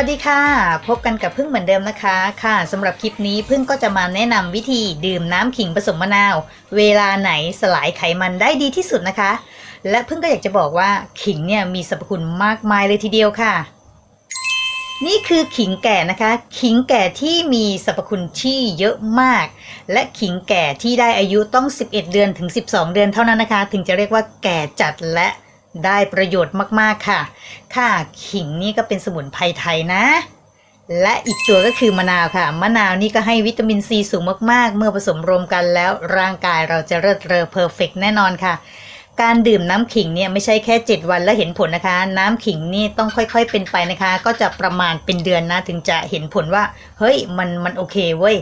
วัสดีค่ะ พบกันกับพึ่งเหมือนเดิมนะคะค่ะสำหรับคลิปนี้พึ่งก็จะมาแนะนำวิธีดื่มน้ำขิงผสมมะนาว เวลาไหนสลายไขมันได้ดีที่สุดนะคะ และพึ่งก็อยากจะบอกว่าขิงเนี่ยมีสรรพคุณมากมายเลยทีเดียวค่ะ นี่คือขิงแก่นะคะ ขิงแก่ที่มีสรรพคุณที่เยอะมาก และขิงแก่ที่ได้อายุต้อง 11 เดือนถึง 12 เดือนเท่านั้นนะคะ ถึงจะเรียกว่าแก่จัดและ ได้ประโยชน์มากๆค่ะ ค่ะขิงนี่ก็เป็นสมุนไพรไทยนะ และอีกตัวก็คือมะนาวค่ะ มะนาวนี่ก็ให้วิตามินซีสูงมากๆ เมื่อผสมรวมกันแล้วร่างกายเราจะเลิศเลอเพอร์เฟกแน่นอนค่ะ การดื่มน้ำขิงเนี่ยไม่ใช่แค่ 7 วันแล้วเห็นผลนะคะ น้ำขิงนี่ต้องค่อยๆเป็นไปนะคะ ก็จะประมาณเป็นเดือนนะถึงจะเห็นผลว่า เฮ้ยมันมันโอเคเว้ย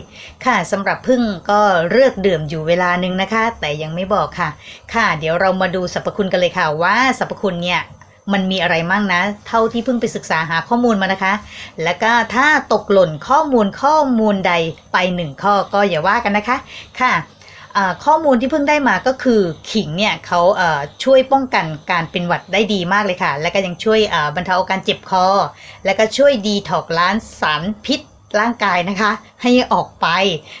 ค่ะสำหรับพึ่งก็เลือกดื่มอยู่เวลาหนึ่งนะคะ แต่ยังไม่บอกค่ะ ค่ะ เดี๋ยวเรามาดูสรรพคุณกันเลยค่ะว่าสรรพคุณเนี่ยมันมีอะไรมั่งนะ เท่าที่เพิ่งไปศึกษาหาข้อมูลมานะคะ แล้วก็ถ้าตกหล่นข้อมูลข้อมูลใดไปหนึ่งข้อก็อย่าว่ากันนะคะ ค่ะ ข้อมูลที่เพิ่งได้มาก็คือขิงเนี่ยเขาช่วยป้องกันการเป็นหวัดได้ดีมากเลยค่ะ และก็ยังช่วยบรรเทาอาการเจ็บคอ และก็ช่วยดีถอกล้านสารพิษ ร่างกายนะคะ ให้ออกไป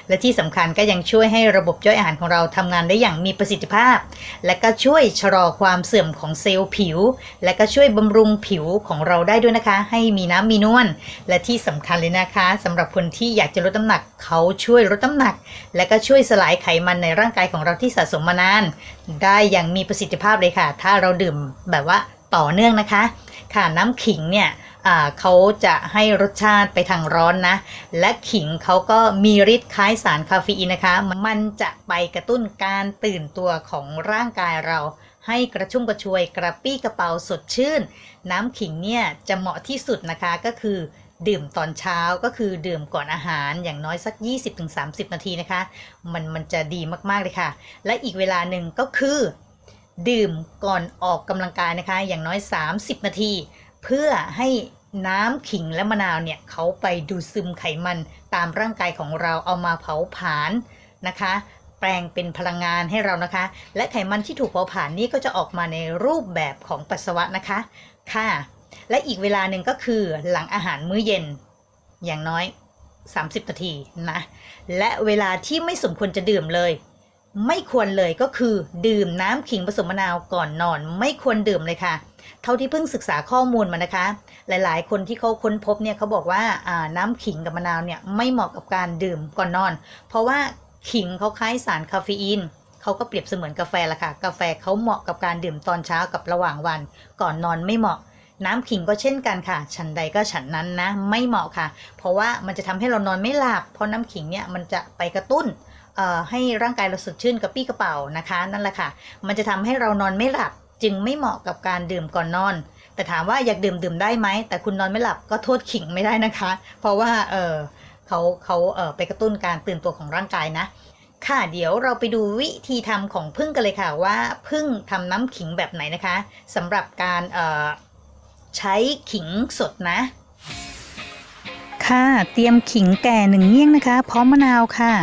และที่สำคัญก็ยังช่วยให้ระบบย่อยอาหารของเราทำงานได้อย่างมีประสิทธิภาพ และก็ช่วยชะลอความเสื่อมของเซลล์ผิว และก็ช่วยบำรุงผิวของเราได้ด้วยนะคะ ให้มีน้ำมีนวลและที่สำคัญเลยนะคะสำหรับคนที่อยากจะลดน้ำหนักเขาช่วยลดน้ำหนัก และก็ช่วยสลายไขมันในร่างกายของเราที่สะสมมานาน ได้อย่างมีประสิทธิภาพเลยค่ะ ถ้าเราดื่มแบบว่าต่อเนื่องนะคะ ค่ะน้ำขิงเนี่ย เขาจะให้รสชาติไปทางร้อนนะ และขิงเขาก็มีฤทธิ์คล้ายสารคาเฟอีนนะคะ มันจะไปกระตุ้นการตื่นตัวของร่างกายเรา ให้กระชุ่มกระชวยกระปี้กระเป๋าสดชื่น น้ำขิงเนี่ยจะเหมาะที่สุดนะคะก็คือดื่มตอนเช้าก็คือดื่มก่อนอาหารอย่างน้อยสัก 20-30 นาทีนะคะ มันมันจะดีมาก ๆ เลยค่ะ และอีกเวลาหนึ่งก็คือ ดื่มก่อนออกกำลังกายนะคะ อย่างน้อย 30 นาที เพื่อให้ น้ำขิงและมะนาวเนี่ยเขาไปดูดซึมไขมันตามร่างกายของเราเอามาเผาผลาญนะคะ แปลงเป็นพลังงานให้เรานะคะ และไขมันที่ถูกเผาผลาญนี้ก็จะออกมาในรูปแบบของปัสสาวะนะคะค่ะ และอีกเวลาหนึ่งก็คือหลังอาหารมื้อเย็น อย่างน้อย 30 นาทีนะ และเวลาที่ไม่สมควรจะดื่มเลย ไม่ควรเลยก็คือ ดื่มน้ำขิงผสมมะนาวก่อนนอน ไม่ควรดื่มเลยค่ะ เท่าที่เพิ่งศึกษาข้อมูลมานะคะ หลายๆ คนที่เขาค้นพบเนี่ยเขาบอกว่าน้ำขิงกับมะนาวเนี่ยไม่เหมาะกับการดื่มก่อนนอน เพราะว่าขิงเขาคล้ายสารคาเฟอีนเขาก็เปรียบเสมือนกาแฟละค่ะ กาแฟเขาเหมาะกับการดื่มตอนเช้ากับระหว่างวัน ก่อนนอนไม่เหมาะ น้ำขิงก็เช่นกันค่ะ ฉันใดก็ฉันนั้นนะ ไม่เหมาะค่ะ เพราะว่ามันจะทำให้เรานอนไม่หลับ เพราะน้ำขิงเนี่ยมันจะไปกระตุ้น ให้ร่างกายเราสดชื่นกระปี้กระเป๋านะคะ นั่นแหละค่ะ มันจะทำให้เรานอนไม่หลับจึงไม่เหมาะกับการดื่มก่อนนอน แต่ถามว่าอยากดื่มดื่มได้ไหม แต่คุณนอนไม่หลับก็โทษขิงไม่ได้นะคะ เพราะว่าเออเขาเขาเออไปกระตุ้นการตื่นตัวของร่างกายนะ ค่ะเดี๋ยวเราไปดูวิธีทำของพึ่งกันเลยค่ะว่าพึ่งทำน้ำขิงแบบไหนนะคะสำหรับการเออใช้ขิงสดนะ ค่ะ เตรียมขิงแก่หนึ่งเงี้ยงนะคะ พร้อมมะนาวค่ะ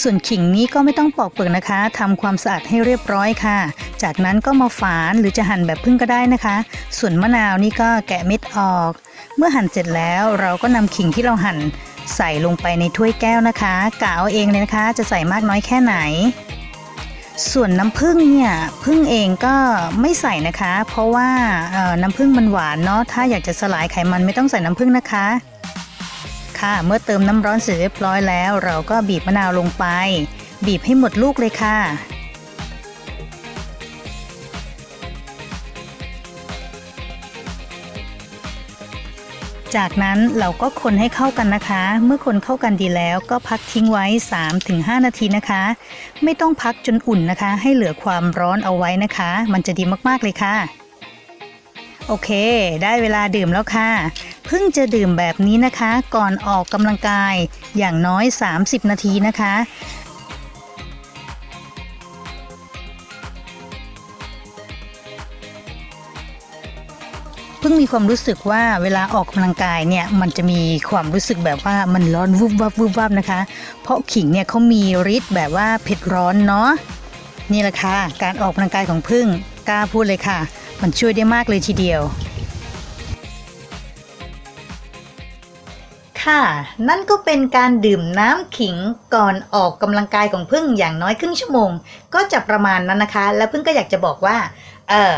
ส่วนขิงนี้ก็ไม่ต้องปอกเปลือกนะคะทำความสะอาดให้เรียบร้อยค่ะ จากนั้นก็มาฝานหรือจะหั่นแบบพึ่งก็ได้นะคะ ส่วนมะนาวนี่ก็แกะเม็ดออก เมื่อหั่นเสร็จแล้วเราก็นำขิงที่เราหั่นใส่ลงไปในถ้วยแก้วนะคะกะเอาเองเลยนะคะ จะใส่มากน้อยแค่ไหน ส่วนน้ำผึ้งเนี่ยพึ่งเองก็ไม่ใส่นะคะ เพราะว่าน้ำผึ้งมันหวานเนาะถ้าอยากจะสลายไขมันไม่ต้องใส่น้ำผึ้งนะคะ ค่ะ เมื่อเติมน้ำร้อนเสร็จเรียบร้อยแล้ว เราก็บีบมะนาวลงไป บีบให้หมดลูกเลยค่ะจากนั้นเราก็คนให้เข้ากันนะคะ เมื่อคนเข้ากันดีแล้วก็พักทิ้งไว้ 3-5 นาทีนะคะ ไม่ต้องพักจนอุ่นนะคะ ให้เหลือความร้อนเอาไว้นะคะ มันจะดีมากๆเลยค่ะ โอเค ได้เวลาดื่มแล้วค่ะ เพิ่งจะดื่มแบบนี้นะคะ ก่อนออกกำลังกายอย่างน้อย 30 นาทีนะคะ เพิ่งมีความรู้สึกว่าเวลาออกกำลังกายเนี่ย มันจะมีความรู้สึกแบบว่ามันร้อนวุบวับวุบวับนะคะ เพราะขิงเนี่ยเขามีฤทธิ์แบบว่าเผ็ดร้อนเนาะนี่แหละค่ะ การออกกำลังกายของพึ่งกล้าพูดเลยค่ะ มันช่วยได้มากเลยทีเดียว ค่ะ นั่นก็เป็นการดื่มน้ำขิงก่อนออกกำลังกายของพึ่งอย่างน้อยครึ่งชั่วโมง ก็จะประมาณนั้นนะคะ แล้วพึ่งก็อยากจะบอกว่า เออ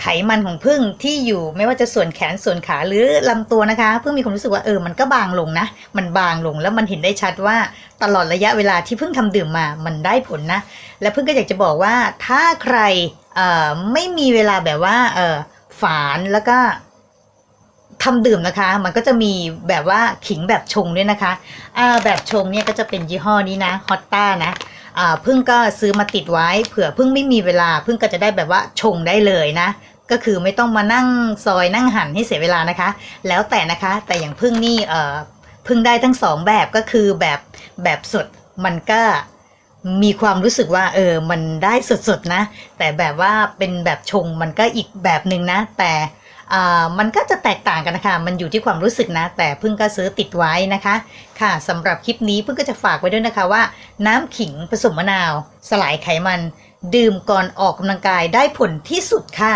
ไขมันของพึ่งที่อยู่ไม่ว่าจะส่วนแขนส่วนขาหรือลำตัวนะคะพึ่งมีความรู้สึกว่าเออมันก็บางลงนะ มันบางลงแล้วมันเห็นได้ชัดว่าตลอดระยะเวลาที่พึ่งทำดื่มมามันได้ผลนะ และพึ่งก็อยากจะบอกว่าถ้าใครเอ่อไม่มีเวลาแบบว่าเออฝานแล้วก็ทำดื่มนะคะ มันก็จะมีแบบว่าขิงแบบชงด้วยนะคะอ่าแบบชงเนี่ยก็จะเป็นยี่ห้อนี้นะฮอตต้านะ พึ่งก็ซื้อมาติดไว้ เผื่อพึ่งไม่มีเวลาพึ่งก็จะได้แบบว่าชงได้เลยนะ ก็คือไม่ต้องมานั่งซอยนั่งหั่นให้เสียเวลานะคะ แล้วแต่นะคะแต่อย่างพึ่งนี่เออพึ่งได้ทั้งสองแบบก็คือแบบแบบสดมันก็มีความรู้สึกว่าเออมันได้สดๆนะ แต่แบบว่าเป็นแบบชงมันก็อีกแบบหนึ่งนะ แต่ มันก็จะแตกต่างกันนะคะ มันอยู่ที่ความรู้สึกนะ แต่พึ่งก็ซื้อติดไว้นะคะ ค่ะสำหรับคลิปนี้พึ่งก็จะฝากไว้ด้วยนะคะว่า น้ำขิงผสมมะนาว สลายไขมัน ดื่มก่อนออกกำลังกายได้ผลที่สุดค่ะ